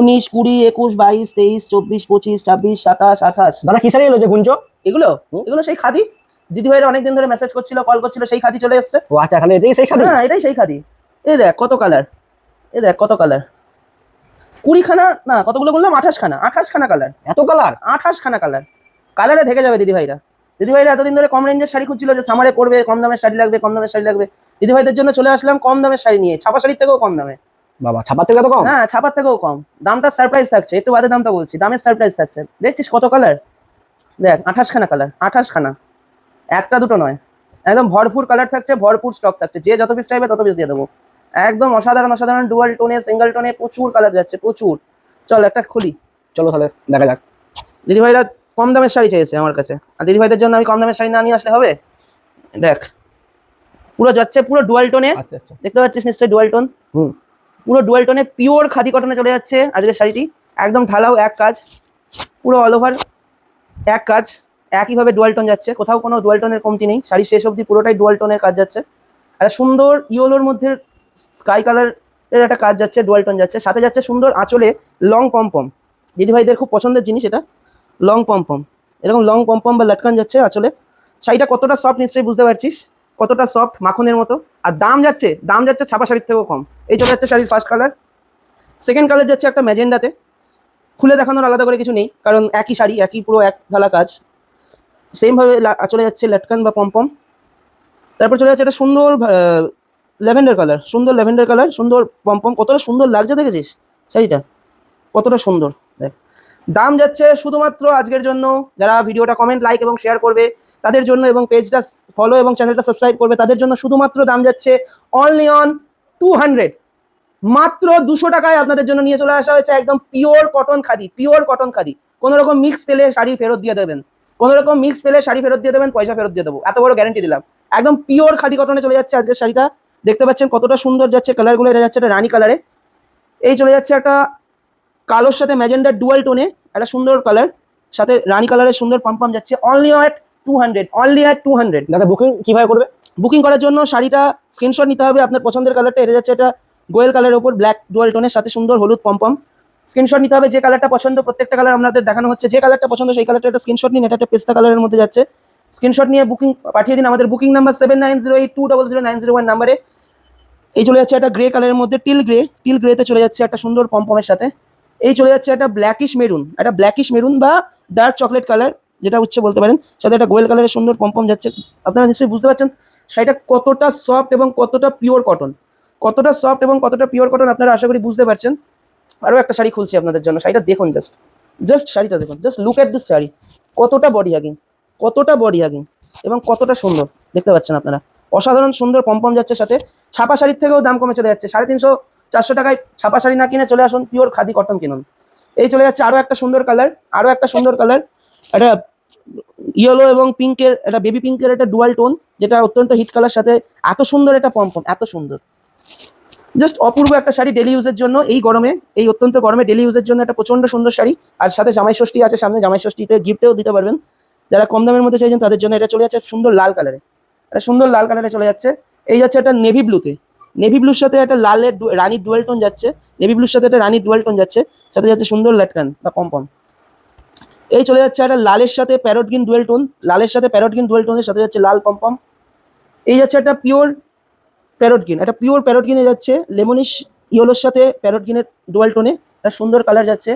উনিশ কুড়ি একুশ বাইশ তেইশ চব্বিশ পঁচিশ ছাব্বিশ সাতাশ আঠাশ। দাদা কি শাড়ি এলো যে গুঞ্জ? এগুলো? এগুলো সেই খাদি? দিদি ভাইরা অনেকদিন ধরে মেসেজ করছিল কল করছিল সেই খাদি চলে এসছে। ও আচ্ছা খালি এটাই সেই খাদি? হ্যাঁ এটাই সেই খাদি। এই দেখ কত কালার এই দেখ কত কালার কুড়ি খানা না কতগুলো বললাম? আঠাশ খানা আঠাশ খানা কালার এত কালার আঠাশ খানা কালার কালারে ঢেকে যাবে দিদি ভাইরা। দিদি ভাইরা এতদিন ধরে কম রেঞ্জের শাড়ি খুঁজছিল যে সামারে পড়বে কম দামের শাড়ি লাগবে কম দামের শাড়ি লাগবে। দিদি ভাইদের জন্য চলে আসলাম কম দামের শাড়ি নিয়ে। ছাপা শাড়ির থেকেও কম দামে। বাবা ছাপার থেকে এত কম? হ্যাঁ ছাপার থেকেও কম। দামটা সারপ্রাইজ থাকছে একটু বাদে দামটা বলছি দামের সারপ্রাইজ থাকছে। দেখছিস কত কালার দেখ আঠাশ খানা কালার আঠাশ খানা একটা দুটো নয়। একদম ভরপুর কালার থাকছে ভরপুর স্টক থাকছে। যে যত পিস চাইবে তত পিস দিয়ে দেবো। একদম অসাধারণ অসাধারণ ডুয়াল টোনে সিঙ্গেল টোনে প্রচুর কালার যাচ্ছে প্রচুর। চল একটা খুলি। চলো তাহলে দেখা যাক। দিদিভাইরা কম দামের শাড়ি চেয়েছে আমার কাছে। আর দিদিভাইদের জন্য আমি কম দামের শাড়ি না নিয়ে আসলে হবে? দেখ পুরো যাচ্ছে পুরো ডুয়াল টোনে আচ্ছা আচ্ছা। দেখতে পাচ্ছিস নিশ্চয়ই ডুয়াল টোন হুম। পুরো ডুয়াল টোনে পিওর খাদি কটনে চলে যাচ্ছে আজকের শাড়িটি। একদম ঢালাও এক কাজ, পুরো অল ওভার এক কাজ, একইভাবে ডুয়াল টোন যাচ্ছে। কোথাও কোনো ডুয়াল টোনের কমতি নেই, শাড়ি শেষ অবধি পুরোটাই ডুয়াল টোনের কাজ যাচ্ছে। একটা সুন্দর ইয়েলোর মধ্যে স্কাই কালারের একটা কাজ যাচ্ছে ডুয়াল টোন যাচ্ছে। সাথে যাচ্ছে সুন্দর আঁচলে লং পম্পম দিদিভাইদের খুব পছন্দের জিনিস এটা লং পম্পম এরকম লং পম্পম বা লটকান যাচ্ছে আঁচলে। শাড়িটা কতটা সফট নিশ্চয়ই বুঝতে পারছিস। কতটা সফট মাখনের মতো। আর দাম যাচ্ছে দাম যাচ্ছে ছাপা শাড়ির থেকেও কম। এই চলে যাচ্ছে শাড়ির ফার্স্ট কালার সেকেন্ড কালার যাচ্ছে একটা ম্যাজেন্ডাতে খুলে দেখানোর আলাদা করে কিছু নেই, কারণ একই শাড়ি, একই পুরো এক ঢালা কাজ। সেমভাবে চলে যাচ্ছে লটকান বা পম্পম তারপর চলে যাচ্ছে একটা সুন্দর ল্যাভেন্ডার কালার সুন্দর ল্যাভেন্ডার কালার সুন্দর পম্পম কতটা সুন্দর লাগছে দেখেছিস শাড়িটা? কতটা সুন্দর, দেখ। দাম যাচ্ছে শুধুমাত্র আজকের জন্য। যারা ভিডিওটা কমেন্ট লাইক এবং শেয়ার করবে, তাদের জন্য এবং পেজটা ফলো এবং চ্যানেলটা সাবস্ক্রাইব করবে, তাদের জন্য শুধুমাত্র দাম যাচ্ছে অনলি অন টু হান্ড্রেড মাত্র দুশো টাকায় আপনাদের জন্য নিয়ে চলে আসা হয়েছে একদম pure cotton khadi pure cotton khadi. কোনো রকম মিক্স পেলে শাড়ি ফেরত দিয়ে দেবেন। কোনো রকম মিক্স পেলে শাড়ি ফেরত দিয়ে দেবেন, পয়সা ফেরত দিয়ে দেবো। এত বড় গ্যারেন্টি দিলাম। একদম পিওর খাদি কটনে চলে যাচ্ছে আজকের শাড়িটা। দেখতে পাচ্ছেন কতটা সুন্দর যাচ্ছে কালারগুলো এটা যাচ্ছে একটা রানী কালারে এই চলে যাচ্ছে একটা কালোর সাথে ম্যাজেন্ডার ডুয়াল টোনে একটা সুন্দর কালার সাথে রানী কালারের সুন্দর পাম্পাম যাচ্ছে only at two hundred only at two hundred দাদা বুকিং কীভাবে করবে? বুকিং করার জন্য শাড়িটা স্ক্রিনশট নিতে হবে আপনার পছন্দের কালারটা এটা যাচ্ছে এটা গোয়েল কালারের ওপর ব্ল্যাক ডুয়াল টোনের সাথে সুন্দর হলুদ পম্পম স্ক্রিনশট নিতে হবে যে কালারটা পছন্দ প্রত্যেকটা কালার আপনাদের দেখানো হচ্ছে। যে কালারটা পছন্দ সেই কালারটা একটা স্ক্রিনশট নিন এটা একটা পেস্তা কালারের মধ্যে যাচ্ছে। স্ক্রিনশট নিয়ে বুকিং পাঠিয়ে দিন আমাদের booking number seven nine zero eight two double zero nine zero one নাম্বারে এই চলে যাচ্ছে একটা গ্রে কালারের মধ্যে টিল গ্রে টিল গ্রেতে চলে যাচ্ছে একটা সুন্দর পম্পমের সাথে। এই চলে যাচ্ছে একটা ব্ল্যাকিশ মেরুন একটা ব্ল্যাকিশ মেরুন বা ডার্ক চকলেট কালার যেটা হচ্ছে বলতে পারেন, সাথে একটা গোয়েল কালারের সুন্দর পম্পম যাচ্ছে। আপনারা নিশ্চয়ই বুঝতে পারছেন, শাড়িটা কতটা সফট এবং কতটা পিওর কটন কতটা সফট এবং কতটা পিওর কটন আপনারা আশা করি বুঝতে পারছেন। আরও একটা শাড়ি খুলছি আপনাদের জন্য, শাড়িটা দেখুন জাস্ট জাস্ট শাড়িটা দেখুন just look at this sari. কতটা বডি হাগিং কতটা বডি হাগিং এবং কতটা সুন্দর, দেখতে পাচ্ছেন আপনারা। অসাধারণ সুন্দর পম্পম যাচ্ছে সাথে। ছাপা শাড়ির থেকেও দাম কমে চলে যাচ্ছে, সাড়ে তিনশো চারশো টাকায় ছাপা শাড়ি না কিনে চলে আসুন পিওর খাদি কটন কিনুন। এই চলে যাচ্ছে আরও একটা সুন্দর কালার আরও একটা সুন্দর কালার একটা ইয়েলো এবং পিঙ্কের একটা বেবি পিঙ্কের একটা ডুয়াল টোন যেটা অত্যন্ত হিট কালার সাথে এত সুন্দর একটা পম্পম এত সুন্দর। জাস্ট অপূর্ব একটা শাড়ি ডেলি ইউজের জন্য এই গরমে, এই অত্যন্ত গরমে ডেলি ইউজের জন্য একটা প্রচণ্ড সুন্দর শাড়ি। আর সাথে জামাই ষষ্ঠী আছে, সামনে জামাই ষষ্ঠীতে গিফটেও দিতে পারবেন। যারা কম দামের মধ্যে চাইছেন তাদের জন্য এটা চলে যাচ্ছে সুন্দর লাল কালারে একটা সুন্দর লাল কালারে চলে যাচ্ছে। এই যাচ্ছে একটা নেভি ব্লুতে নেভি ব্লুর সাথে একটা লালের রানীর ডুয়েল টোন যাচ্ছে। নেভি ব্লুর সাথে একটা রানীর ডুয়েল টোন যাচ্ছে। সাথে যাচ্ছে সুন্দর ল্যাটকান বা পম্পম এই চলে যাচ্ছে একটা লালের সাথে প্যারোটগিন ডুয়েল টোন। লালের সাথে প্যারোটগিন ডুয়েল টোনের সাথে যাচ্ছে লাল পম্পম এই যাচ্ছে একটা পিওর প্যারোটগিন। একটা পিওর প্যারোটগিনে যাচ্ছে লেমনিশ ইয়েলোর সাথে প্যারোটগিনের ডুয়াল টোনে। একটা সুন্দর কালার যাচ্ছে।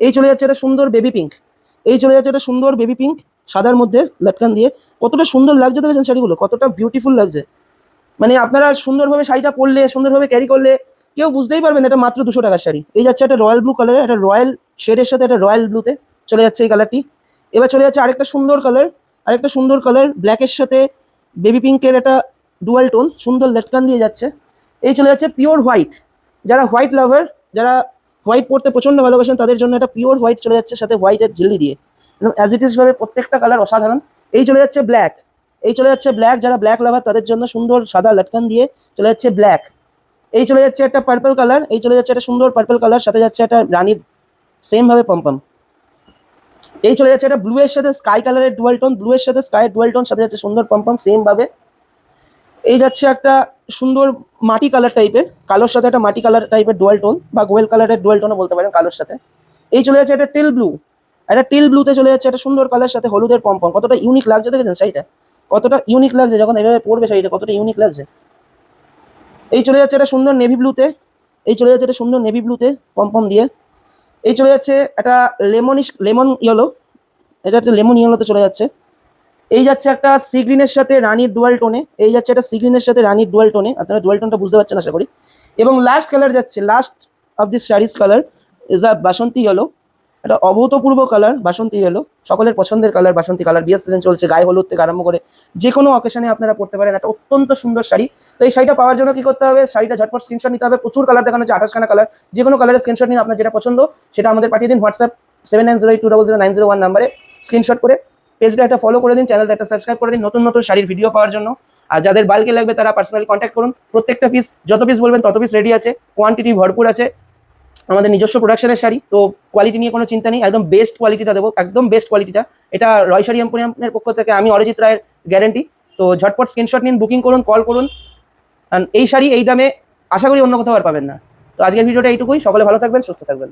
এই চলে যাচ্ছে একটা সুন্দর বেবি পিঙ্ক। এই চলে যাচ্ছে একটা সুন্দর বেবি পিঙ্ক সাদার মধ্যে লটকান দিয়ে। কতটা সুন্দর লাগছে দেখেছেন শাড়িগুলো। কতটা বিউটিফুল লাগছে। মানে আপনারা সুন্দরভাবে শাড়িটা পরলে, সুন্দরভাবে ক্যারি করলে কেউ বুঝতেই পারবেন এটা মাত্র দুশো টাকার শাড়ি। এই যাচ্ছে একটা রয়্যাল ব্লু কালার একটা রয়্যাল শেডের সাথে একটা রয়্যাল ব্লুতে চলে যাচ্ছে এই কালারটি এবার চলে যাচ্ছে আরেকটা সুন্দর কালার আরেকটা সুন্দর কালার ব্ল্যাকের সাথে বেবি পিঙ্কের একটা ডুয়াল টোন সুন্দর লেটকান দিয়ে যাচ্ছে। এই চলে যাচ্ছে পিওর হোয়াইট যারা হোয়াইট লাভার যারা হোয়াইট পরতে প্রচণ্ড ভালোবাসেন, তাদের জন্য একটা পিওর হোয়াইট চলে যাচ্ছে সাথে হোয়াইটের ঝিল্লি দিয়ে। এবং অ্যাজ ইট ইজ ভাবে প্রত্যেকটা কালার অসাধারণ। এই চলে যাচ্ছে ব্ল্যাক এই চলে যাচ্ছে ব্ল্যাক যারা ব্ল্যাক লাভার তাদের জন্য সুন্দর সাদা লটকান দিয়ে চলে যাচ্ছে ব্ল্যাক এই চলে যাচ্ছে একটা পার্পল কালার এই চলে যাচ্ছে একটা সুন্দর পার্পল কালার সাথে যাচ্ছে একটা রানীর সেম ভাবে পম্পম এই চলে যাচ্ছে একটা ব্লু এর সাথে স্কাই কালারের ডুয়াল টোন ব্লু এর সাথে স্কাই ডুয়াল টোন সাথে যাচ্ছে সুন্দর পম্পম সেম ভাবে। এই যাচ্ছে একটা সুন্দর মাটি কালার টাইপের কালোর সাথে একটা মাটি কালার টাইপের ডোয়াল টোন বা গোয়েল কালারের ডোয়াল টোনও বলতে পারেন কালোর সাথে। এই চলে যাচ্ছে একটা টিল ব্লু একটা টিল ব্লুতে চলে যাচ্ছে একটা সুন্দর কালার সাথে হলুদের পম্পম কতটা ইউনিক লাগছে দেখেছেন শাড়িটা কতটা ইউনিক লাগছে, যখন এভাবে পড়বে শাড়িটা, কতটা ইউনিক লাগছে। এই চলে যাচ্ছে একটা সুন্দর নেভি ব্লুতে এই চলে যাচ্ছে একটা সুন্দর নেভি ব্লুতে পম্পম দিয়ে। এই চলে যাচ্ছে একটা লেমনিশ লেমন ইয়েলো এটা একটা লেমন ইয়েলোতে চলে যাচ্ছে। এই যাচ্ছে একটা সি গ্রিনের সাথে রানির ডুয়াল টোনে এই যাচ্ছে একটা সি গ্রিনের সাথে রানির ডুয়াল টোনে আপনারা ডুয়াল টোনটা বুঝতে পারছেন আশা করি। এবং লাস্ট কালার যাচ্ছে last of this saris colour is a basanti yellow এটা অভূতপূর্ব কালার বাসন্তী ইয়েলো সকলের পছন্দের কালার বাসন্তী কালার বিয়ের সিজন চলছে, গায়ে হলুদ থেকে আরম্ভ করে যে কোনো অকেশনে আপনারা পড়তে পারেন। একটা অত্যন্ত সুন্দর শাড়ি। তো এই শাড়িটা পাওয়ার জন্য কি করতে হবে? শাড়িটা ঝটপট স্ক্রিনশট নিতে হবে। প্রচুর কালার দেখানো হচ্ছে আঠাশখানা কালার যে কোনো কালারের স্ক্রিনশট নিন, আপনার যেটা পছন্দ, সেটা আমাদের পাঠিয়ে দিন WhatsApp seven nine zero eight two double zero nine zero one নাম্বারে স্ক্রিনশট করে পেজটা একটা ফলো করে দিন চ্যানেলটা একটা সাবস্ক্রাইব করে দিন, নতুন নতুন শাড়ির ভিডিও পাওয়ার জন্য। আর যাদের বালকে লাগবে তারা পার্সোনালি কন্ট্যাক্ট করুন। প্রত্যেকটা পিস যত পিস বলবেন তত পিস রেডি আছে। কোয়ান্টিটি ভরপুর আছে। আমাদের নিজস্ব প্রোডাকশনের শাড়ি, তো কোয়ালিটি নিয়ে কোনো চিন্তা নেই, একদম বেস্ট কোয়ালিটিটা দেবো, একদম বেস্ট কোয়ালিটিটা এটা রয় শাড়ি এম্পোরিয়ামের পক্ষ থেকে আমি অরিজিৎ রায়ের গ্যারেন্টি তো ঝটপট স্ক্রিনশট নিন বুকিং করুন কল করুন। এই শাড়ি এই দামে আশা করি অন্য কোথাও আর পাবেন না। তো আজকের ভিডিওটা এইটুকুই, সকলে ভালো থাকবেন, সুস্থ থাকবেন।